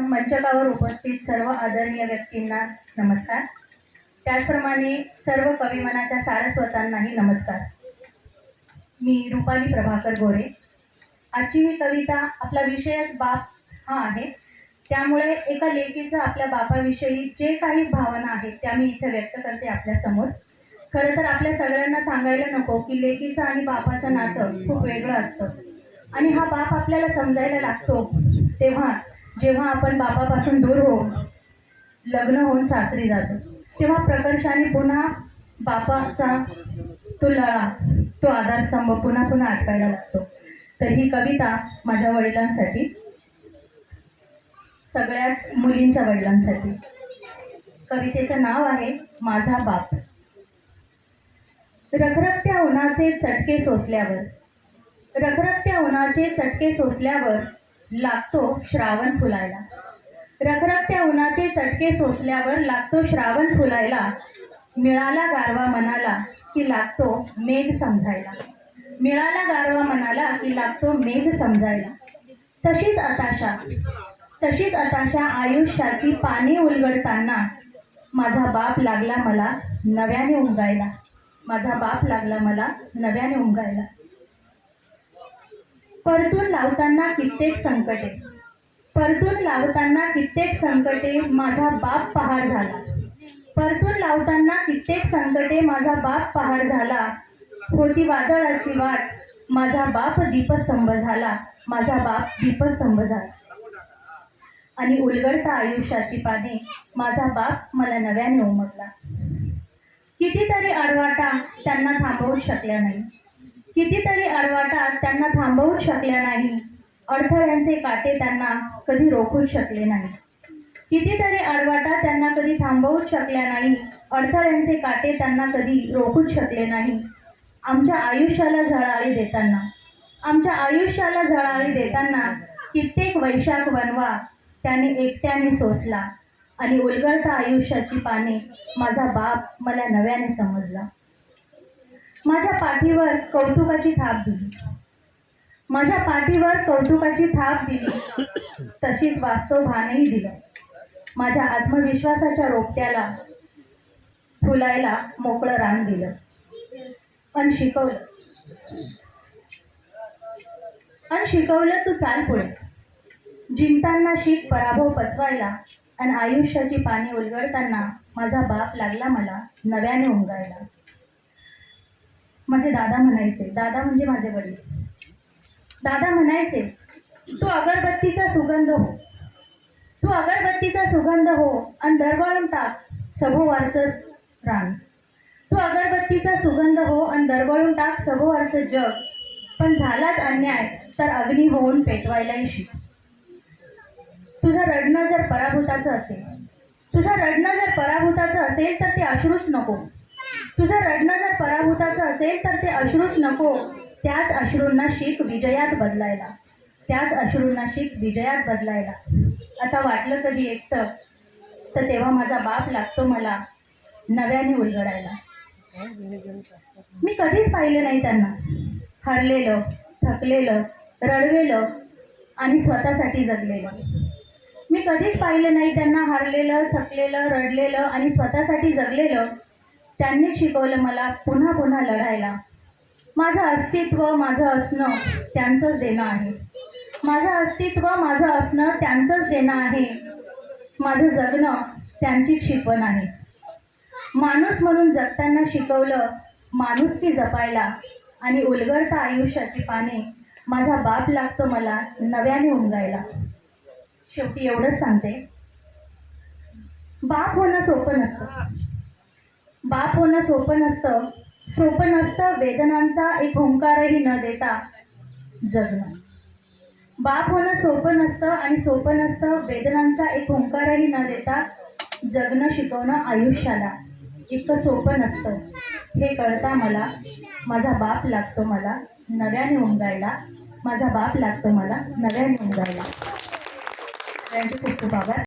मंचकावर उपस्थित सर्व आदरणीय व्यक्तींना नमस्कार. त्याचप्रमाणे सर्व कविमनाच्या सारस्वतांनाही नमस्कार. मी रुपाली प्रभाकर गोरे. आजची ही कविता आपला विषयच बाप हा आहे. त्यामुळे एका लेखीचं आपल्या बापाविषयी जे काही भावना आहेत त्या मी इथे व्यक्त करते आपल्यासमोर खरं तर आपल्या सगळ्यांना सांगायला नको की लेकीचं आणि बापाचं नातं खूप वेगळं असतं. आणि हा बाप आपल्याला समजायला लागतो तेव्हा जेव्हा आपण बापापासून दूर होऊन लग्न होऊन सासरी जातो तेव्हा प्रकर्षाने पुन्हा बापाचा तो लळा तो आधारस्तंभ पुन्हा पुन्हा आठवायला लागतो. तर ही कविता माझ्या वडिलांसाठी सगळ्याच मुलींच्या वडिलांसाठी. कवितेचं नाव आहे माझा बाप. रखरखत्या उन्हाचे चटके सोसल्यावर रखरखत्या उन्हाचे चटके सोसल्यावर लागतो श्रावण फुलायला. रखरखत्या उन्हाचे चटके सोसल्यावर लागतो श्रावण फुलायला. मिळाला गारवा मनाला की लागतो मेघ समजायला. मिळाला गारवा मनाला की लागतो मेघ समजायला. तशीच आताशा तशीच आताशा आयुष्याची पाने उलगडताना माझा बाप लागला मला नव्याने उमगायला. माझा बाप लागला मला नव्याने उमगायला. परतून लावताना कित्येक संकटे. परतून लावताना कित्येक संकटे माझा बाप पहाड झाला. परतून लावताना कित्येक संकटे माझा बाप पहाड झाला. होती वादळाची वाट. माझा बाप दीपस्तंभ झाला. माझा बाप दीपस्तंभ झाला. आणि उलगडता आयुष्याची पाने माझा बाप मला नव्याने उमटला. कितीतरी आडवाटा त्यांना थांबवू शकल्या नाही. कितीतरी आडवाटा त्यांना थांबवू शकल्या नाही. अडथळ्यांचे काटे त्यांना कधी रोखू शकले नाही. कितीतरी आडवाटा त्यांना कधी थांबवू शकल्या नाही. अडथळ्यांचे काटे त्यांना कधी रोखूच शकले नाही. आमच्या आयुष्याला झळाळी देताना आमच्या आयुष्याला झळाळी देताना कित्येक वैशाख वनवा त्याने एकट्याने सोसला आणि उलगडता आयुष्याची पाने माझा बाप मला नव्याने समजला. माझ्या पाठीवर कौतुकाची थाप दिली. माझ्या पाठीवर कौतुकाची थाप दिली. तशीच वास्तव भानही दिलं. माझ्या आत्मविश्वासाच्या रोपट्याला फुलायला मोकळं रान दिलं. पण शिकवलं. आणि शिकवलं तू चाल पुढे. जिंकताना शीख पराभव पचवायला आणि आयुष्याची पाने उलगडताना माझा बाप लागला मला नव्याने उमगायला. माझे दादा म्हणायचे दादा म्हणजे माझे वडील. दादा म्हणायचे तू अगरबत्तीचा सुगंध हो. तू अगरबत्तीचा सुगंध हो आणि दरवळून टाक सभोवारचं रान. तू अगरबत्तीचा सुगंध हो आणि दरवळून टाक सभोवारचं जग पण झालाच अन्याय तर अग्नी होऊन पेटवायलाही शिक तुझं रडणं जर पराभूताचं असेल तुझं रडणं जर पराभूताचं असेल तर ते अश्रूच नको. तुझं रडणं जर पराभूताचं असेल तर ते अश्रूच नको. त्याच अश्रूंना शीख विजयात बदलायला. त्याच अश्रूंना शीख विजयात बदलायला. आता वाटलं कधी एकटं? तर तेव्हा माझा बाप लागतो मला नव्याने उलगडायला. मी कधीच पाहिलं नाही त्यांना. हरलेलं थकलेलं रडवेलं आणि स्वतःसाठी जगलेलं. मी कधीच पाहिलं नाही त्यांना हारलेलं थकलेलं रडलेलं आणि स्वतःसाठी जगलेलं. त्यांनी शिकवलं मला पुन्हा पुन्हा लढायला. माझं अस्तित्व माझं असणं त्यांचंच देणं आहे. माझं अस्तित्व माझं असणं त्यांचंच देणं आहे. माझं जगणं त्यांचीच शिकवण आहे. माणूस म्हणून जगताना शिकवलं माणुसकी जपायला आणि उलगडता आयुष्याची पाने माझा बाप लागतो मला नव्याने उमगायला. शेवटी एवढंच सांगते. बाप होणं सोपं नसतं. बाप सोपं नसतं. सोपं नसतं वेदनांचा एक हुंकारही न देता जगणं. बाप होणं सोपं नसतं आणि सोपं नसतं वेदनांचा एक हुंकारही न देता जगणं शिकवणं आयुष्याला इतकं सोपं नसतं. हे कळता मला माझा बाप लागतो मला नव्याने उमगायला माझा बाप लागतो मला नव्याने उमगायला त्यांचे खूप खूप आभार.